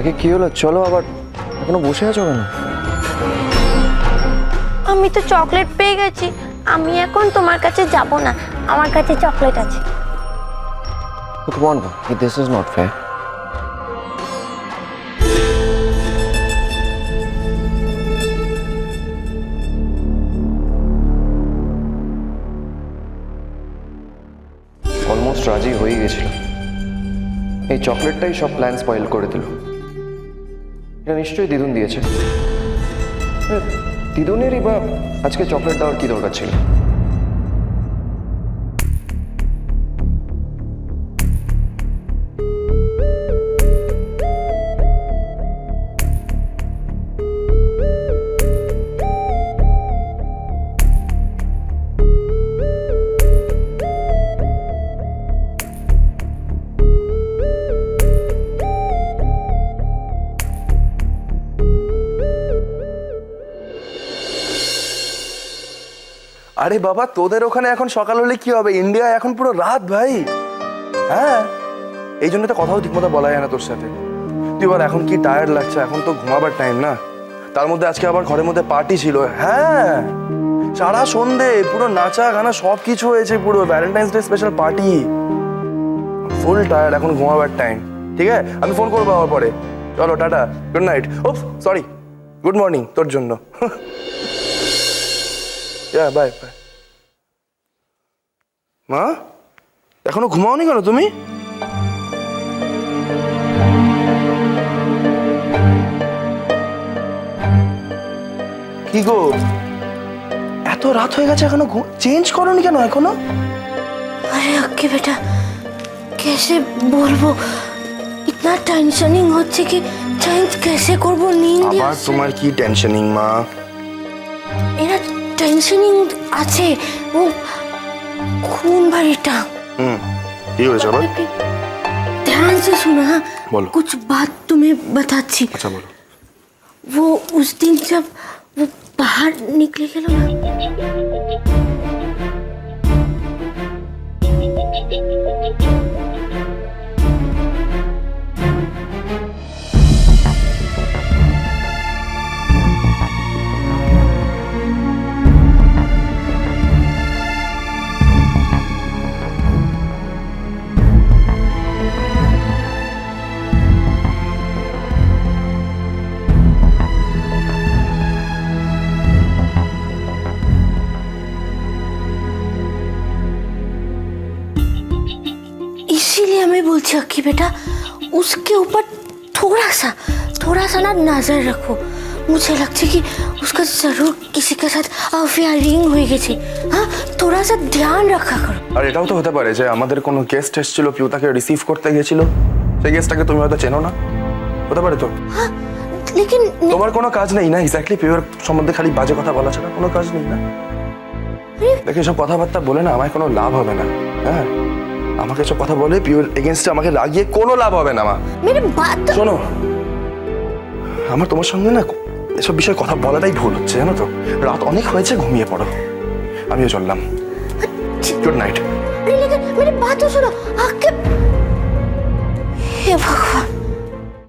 দেখি কি হলো? চলো আবার। এখনও বসে আছো কেন? আমি তো চকলেট পেয়ে গেছি। আমি এখন তোমার কাছে যাব না। আমার কাছে চকলেট আছে। Look, Wanda, this is not fair. Almost রাজি হয়ে গেছিল এই চকলেটটাই সব প্ল্যান স্পয়েল করে দিল। এটা নিশ্চয়ই দিদুন দিয়েছে। এ, দিদুনেরই বা আজকে চকলেট দেওয়ার কি দরকার ছিল? আরে বাবা, তোদের ওখানে এখন সকাল হলে কি হবে? ইন্ডিয়া এখন পুরো রাত ভাই। হ্যাঁ? এই জন্য তো কথাও ঠিকমতো বলা যায় না তোর সাথে। তুই বল, এখন কি টায়ার্ড লাগছে? এখন তো ঘুমাবার টাইম না? তার মধ্যে আজকে আবার ঘরের মধ্যে পার্টি ছিল। হ্যাঁ? সারা সন্ধে পুরো নাচা গানা সব কিছু হয়েছে পুরো। Valentine's day special party full tired এখন ঘুমাবার টাইম ঠিক আছে? আমি ফোন করব আবার পরে। চলো, টাটা। গুড নাইট ও সরি গুড মর্নিং তোর জন্য। বাই বাই মা এখনো ঘুমাওনি কেন তুমি কি গো এত রাত হয়ে গেছে এখনো চেঞ্জ করনি কেন এখনো अरे अक्के बेटा कैसे बोलबो इतना टेंशनिंग হচ্ছে কি চেঞ্জ कैसे করব नींद আবার তোমার কি টেনশনিং মা এরা মেনশনিং আছে ও কোন বাড়িটা হুম কি হয়েছে আবার ध्यान से सुना बोलो कुछ बात तुम्हें बताती अच्छा बोलो वो उस दिन जब वो बाहर निकले गए ना इसीलिए मैं बोलती हूँ कि बेटा उसके ऊपर थोड़ा सा थोड़ा सा ना नजर रखो मुझे लगता है कि उसका जरूर किसी के साथ अफेयरिंग हो গেছে हाँ थोड़ा सा ध्यान रखा करो আর এটাও তো হতে পারে যে আমাদের কোনো গেস্ট এসেছিল পিউ তাকে রিসিভ করতে গেছিল সেই গেস্টটাকে তুমি হয়তো চেনো না হতে পারে তো हाँ लेकिन তোমার কোনো কাজ নেই না এক্স্যাক্টলি পিওর সম্বন্ধে খালি বাজে কথা বলা ছাড়া কোনো কাজ নেই না দেখে সব কথাবার্তা বলে না আমায় কোনো লাভ হবে না হ্যাঁ আমাকে সব কথা বলে পিওর এগেনস্টে আমাকে লাগিয়ে কোনো লাভ হবে না মা। মেরে বাদ শোনো আমার তোমার সঙ্গে না এসব বিষয়ে কথা বলাটাই ভুল হচ্ছে জানো তো? রাত অনেক হয়েছে ঘুমিয়ে পড়ো। আমিও চললাম। আচ্ছা। গুড নাইট মেরে বাদ শোনো। আকে হে ভগবান।